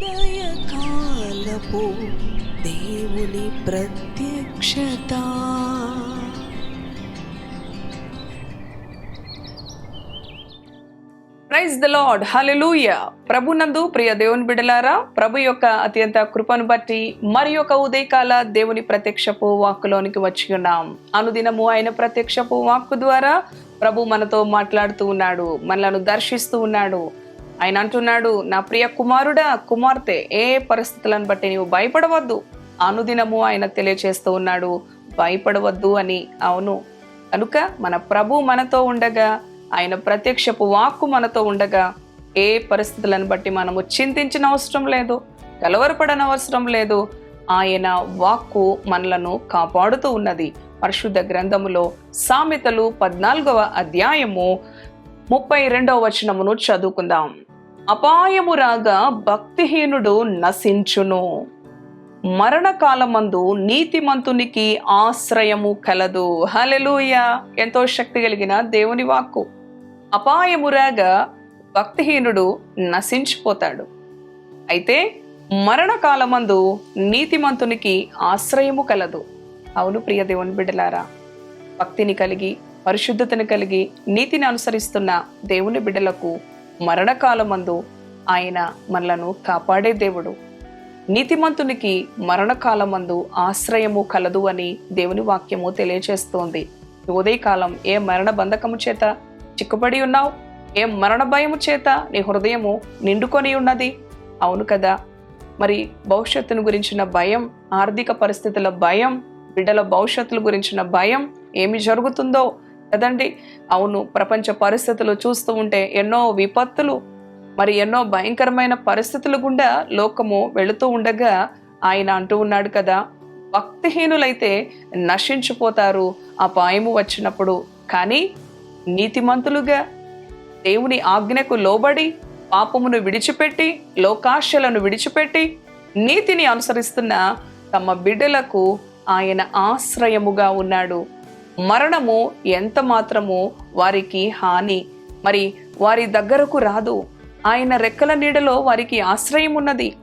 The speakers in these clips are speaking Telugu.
ఉదయకాలపు దేవుని ప్రత్యక్షత. ప్రైజ్ ద లార్డ్ హలెలూయ ప్రభునందు ప్రియ దేవుని బిడలారా ప్రభు యొక్క అత్యంత కృపను బట్టి మరి యొక్క ఉదయకాల దేవుని ప్రత్యక్షపు వాక్కులోనికి వచ్చి ఉన్నాం. అనుదినము ఆయన ప్రత్యక్షపు వాక్కు ద్వారా ప్రభు మనతో మాట్లాడుతూ ఉన్నాడు మనలను దర్శిస్తూ ఉన్నాడు. ఆయన అంటున్నాడు నా ప్రియ కుమారుడా కుమార్తె ఏ పరిస్థితులను బట్టి నీవు భయపడవద్దు? అనుదినము ఆయన తెలియచేస్తూ ఉన్నాడు భయపడవద్దు అని. అవును. కనుక మన ప్రభు మనతో ఉండగా ఆయన ప్రత్యక్షపు వాక్కు మనతో ఉండగా ఏ పరిస్థితులను బట్టి మనము చింతించిన అవసరం లేదు కలవరపడన అవసరం లేదు. ఆయన వాక్కు మనలను కాపాడుతూ ఉన్నది. పరిశుద్ధ గ్రంథములో సామెతలు పద్నాలుగవ అధ్యాయము ముప్పై రెండవ వచనమును చదువుకుందాం. అపాయము రాగా భక్తిహీనుడు నశించును. మరణకాలమందు నీతిమంతునికి ఆశ్రయము కలదు. హలెలూయ ఎంతో శక్తి కలిగిన దేవుని వాక్కు. అపాయమురాగా భక్తిహీనుడు నశించిపోతాడు. అయితే మరణకాలమందు నీతిమంతునికి ఆశ్రయము కలదు. అవును ప్రియ దేవుని బిడ్డలారా. భక్తిని కలిగి పరిశుద్ధతను కలిగి నీతిని అనుసరిస్తున్న దేవుని బిడ్డలకు మరణకాలమందు ఆయన మనలను కాపాడే దేవుడు. నీతిమంతునికి మరణకాలమందు ఆశ్రయము కలదు అని దేవుని వాక్యము తెలియచేస్తోంది. ఉదయకాలం ఏ మరణ బంధకము చేత చిక్కుపడి ఉన్నావు? ఏ మరణ భయము చేత నీ హృదయము నిండుకొని ఉన్నది? అవును కదా. మరి భవిష్యత్తును గురించిన భయం ఆర్థిక పరిస్థితుల భయం బిడ్డల భవిష్యత్తుల గురించిన భయం ఏమి జరుగుతుందో కదండి? అవును ప్రపంచ పరిస్థితులు చూస్తూ ఉంటే ఎన్నో విపత్తులు మరి ఎన్నో భయంకరమైన పరిస్థితులు గుండా లోకము వెళుతూ ఉండగా ఆయన అంటూ ఉన్నాడు కదా భక్తిహీనులైతే నశించిపోతారు ఆ పాయము వచ్చినప్పుడు. కానీ నీతిమంతులుగా దేవుని ఆజ్ఞకు లోబడి పాపమును విడిచిపెట్టి లోకాశలను విడిచిపెట్టి నీతిని అనుసరిస్తున్న తమ బిడ్డలకు ఆయన ఆశ్రయముగా ఉన్నాడు. మరణము ఎంత మాత్రము వారికి హాని? మరి వారి దగ్గరకు రాదు. ఆయన రెక్కల నీడలో వారికి ఆశ్రయం ఉన్నది.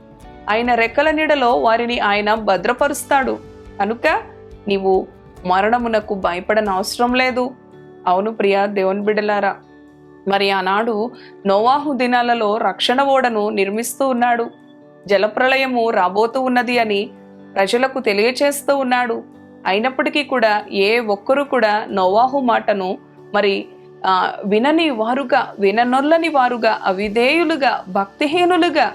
ఆయన రెక్కల నీడలో వారిని ఆయన భద్రపరుస్తాడు. కనుక నీవు మరణమునకు భయపడన అవసరం లేదు. అవును ప్రియా దేవుని బిడ్డలారా మరి ఆనాడు నోవాహు దినాలలో రక్షణ ఓడను నిర్మిస్తూ ఉన్నాడు. జలప్రళయము రాబోతూ ఉన్నది అని ప్రజలకు తెలియచేస్తూ ఉన్నాడు. అయినప్పటికీ కూడా ఏ ఒక్కరు కూడా నోవాహు మాటను మరి వినని వారుగా విననొల్లని వారుగా అవిధేయులుగా భక్తిహీనులుగా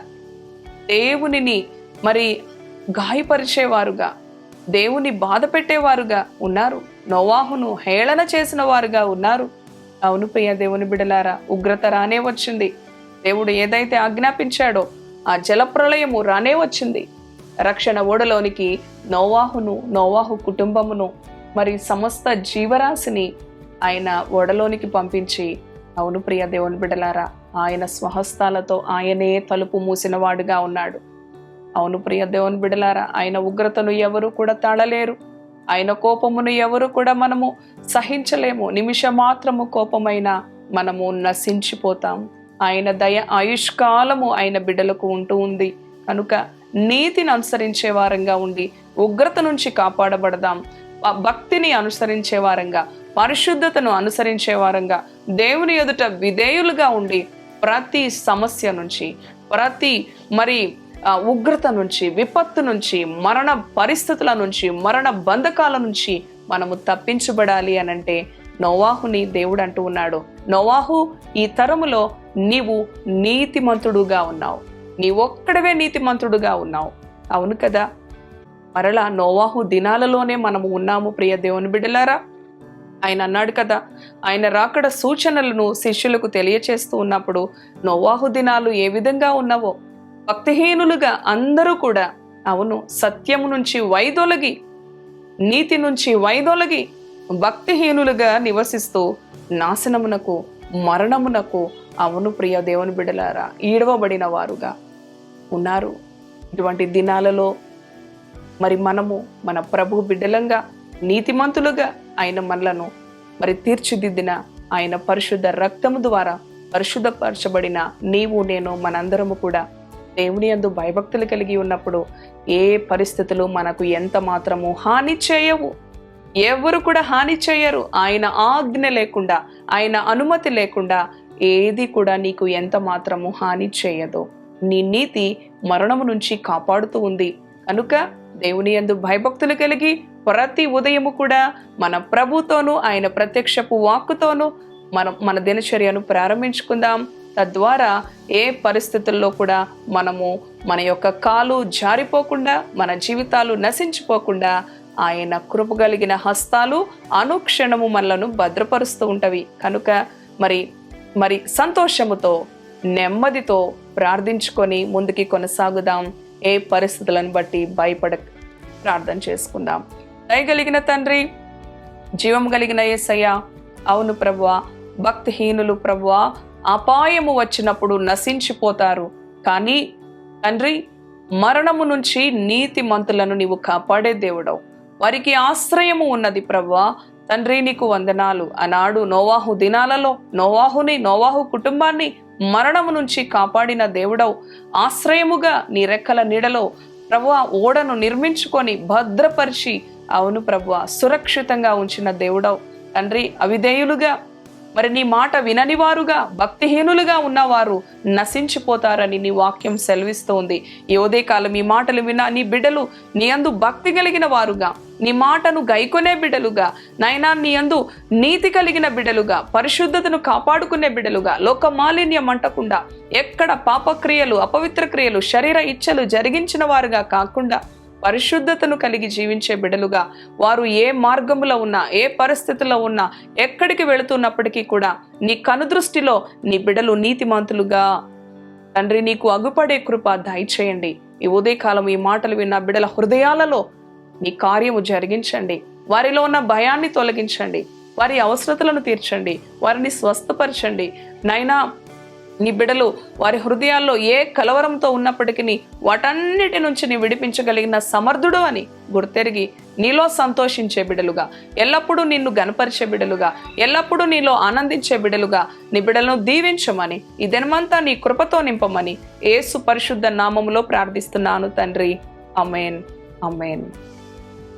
దేవునిని మరి గాయపరిచేవారుగా దేవుని బాధ పెట్టేవారుగా ఉన్నారు. నోవాహును హేళన చేసిన వారుగా ఉన్నారు. అవును ప్రియ దేవుని బిడలారా ఉగ్రత రానే వచ్చింది. దేవుడు ఏదైతే ఆజ్ఞాపించాడో ఆ జలప్రళయము రానే వచ్చింది. రక్షణ ఓడలోనికి నోవాహును నోవాహు కుటుంబమును మరి సమస్త జీవరాశిని ఆయన ఓడలోనికి పంపించి అవును ప్రియ దేవుని బిడలారా ఆయన స్వహస్తాలతో ఆయనే తలుపు మూసినవాడుగా ఉన్నాడు. అవును ప్రియ దేవుని బిడలారా ఆయన ఉగ్రతను ఎవరు కూడా తాళలేరు. ఆయన కోపమును ఎవరు కూడా మనము సహించలేము. నిమిష మాత్రము కోపమైన మనము నశించిపోతాం. ఆయన దయ ఆయుష్కాలము ఆయన బిడ్డలకు ఉంటూ ఉంది. కనుక నీతిని అనుసరించే వారంగా ఉండి ఉగ్రత నుంచి కాపాడబడదాం. భక్తిని అనుసరించే వారంగా పరిశుద్ధతను అనుసరించే వారంగా దేవుని ఎదుట విధేయులుగా ఉండి ప్రతి సమస్య నుంచి ప్రతి మరి ఉగ్రత నుంచి విపత్తు నుంచి మరణ పరిస్థితుల నుంచి మరణ బంధకాల నుంచి మనము తప్పించబడాలి అనంటే నోవాహుని దేవుడు అంటూ ఉన్నాడు. నోవాహు ఈ తరములో నీవు నీతిమంతుడుగా ఉన్నావు. నీ ఒక్కడవే నీతిమంతుడుగా ఉన్నావు. అవును కదా? మరలా నోవాహు దినాలలోనే మనము ఉన్నాము ప్రియ దేవుని బిడ్డలారా. ఆయన అన్నాడు కదా ఆయన రాకడ సూచనలను శిష్యులకు తెలియచేస్తూ ఉన్నప్పుడు నోవాహు దినాలు ఏ విధంగా ఉన్నావో భక్తిహీనులుగా అందరూ కూడా అవును సత్యము నుంచి వైదొలగి నీతి నుంచి వైదొలగి భక్తిహీనులుగా నివసిస్తూ నాశనమునకు మరణమునకు అవును ప్రియ దేవుని బిడలారా ఈడవబడిన వారుగా. ఉన్నారు. ఇటువంటి దినాలలో మరి మనము మన ప్రభు బిడ్డలంగా నీతిమంతులుగా ఆయన మనలను మరి తీర్చిదిద్దిన ఆయన పరిశుద్ధ రక్తము ద్వారా పరిశుద్ధపరచబడిన నీవు నేను మనందరము కూడా దేవుని యందు భయభక్తులు కలిగి ఉన్నప్పుడు ఏ పరిస్థితులు మనకు ఎంత మాత్రము హాని చేయవు. ఎవరు కూడా హాని చేయరు. ఆయన ఆజ్ఞ లేకుండా ఆయన అనుమతి లేకుండా ఏది కూడా నీకు ఎంత మాత్రము హాని చేయదు. నీ నీతి మరణము నుంచి కాపాడుతూ ఉంది. కనుక దేవుని యందు భయభక్తులు కలిగి ప్రతి ఉదయము కూడా మన ప్రభుతోనూ ఆయన ప్రత్యక్షపు వాక్కుతోనూ మనం మన దినచర్యను ప్రారంభించుకుందాం. తద్వారా ఏ పరిస్థితుల్లో కూడా మనము మన యొక్క కాలు జారిపోకుండా మన జీవితాలు నశించిపోకుండా ఆయన కృపగలిగిన హస్తాలు అనుక్షణము మనలను భద్రపరుస్తూ ఉంటవి. కనుక మరి మరి సంతోషముతో నెమ్మదితో ప్రార్థించుకొని ముందుకి కొనసాగుదాం. ఏ పరిస్థితులను బట్టి భయపడ ప్రార్థన చేసుకుందాం. దయగలిగిన తండ్రి జీవం కలిగిన ఏసయ్య అవును ప్రభువా భక్తిహీనులు ప్రభువా అపాయము వచ్చినప్పుడు నశించిపోతారు. కానీ తండ్రి మరణము నుంచి నీతి మంతులను నీవు కాపాడే దేవుడవు. వారికి ఆశ్రయము ఉన్నది ప్రభా తండ్రి నీకు వందనాలు. ఆనాడు నోవాహు దినాలలో నోవాహుని నోవాహు కుటుంబాన్ని మరణము నుంచి కాపాడిన దేవుడవు. ఆశ్రయముగా నీ రెక్కల నీడలో ప్రభు ఓడను నిర్మించుకొని భద్రపరిచి అవును ప్రభువా సురక్షితంగా ఉంచిన దేవుడవు. తండ్రి అవిధేయులుగా మరి నీ మాట వినని వారుగా భక్తిహీనులుగా ఉన్నవారు నశించిపోతారని నీ వాక్యం సెలవిస్తోంది. ఈ ఉదయకాలం ఈ మాటలు విన్న నీ బిడ్డలు నీ అందు భక్తి కలిగిన వారుగా నీ మాటను గైకొనే బిడ్డలుగా నైనా నీ అందు నీతి కలిగిన బిడ్డలుగా పరిశుద్ధతను కాపాడుకునే బిడ్డలుగా లోక మాలిన్యం అంటకుండా ఎక్కడ పాపక్రియలు అపవిత్ర క్రియలు శరీర ఇచ్చలు జరిగించిన వారుగా కాకుండా పరిశుద్ధతను కలిగి జీవించే బిడలుగా వారు ఏ మార్గములో ఉన్నా ఏ పరిస్థితుల్లో ఉన్నా ఎక్కడికి వెళుతున్నప్పటికీ కూడా నీ కనుదృష్టిలో నీ బిడలు నీతిమంతులుగా. తండ్రి నీకు అగుపడే కృప దయచేయండి. ఈ ఉదయకాలం ఈ మాటలు విన్న బిడల హృదయాలలో నీ కార్యము జరిగించండి. వారిలో ఉన్న భయాన్ని తొలగించండి. వారి అవసరతలను తీర్చండి. వారిని స్వస్థపరచండి. నైనా నీ బిడలు వారి హృదయాల్లో ఏ కలవరంతో ఉన్నప్పటికీ వాటన్నిటి నుంచి నీ విడిపించగలిగిన సమర్థుడు అని గుర్తెరిగి నీలో సంతోషించే బిడలుగా ఎల్లప్పుడూ నిన్ను గనపరిచే బిడలుగా ఎల్లప్పుడూ నీలో ఆనందించే బిడలుగా నీ బిడలను దీవించమని ఈ దినమంతా నీ కృపతో నింపమని ఏసు పరిశుద్ధ నామములో ప్రార్థిస్తున్నాను తండ్రి. Amen amen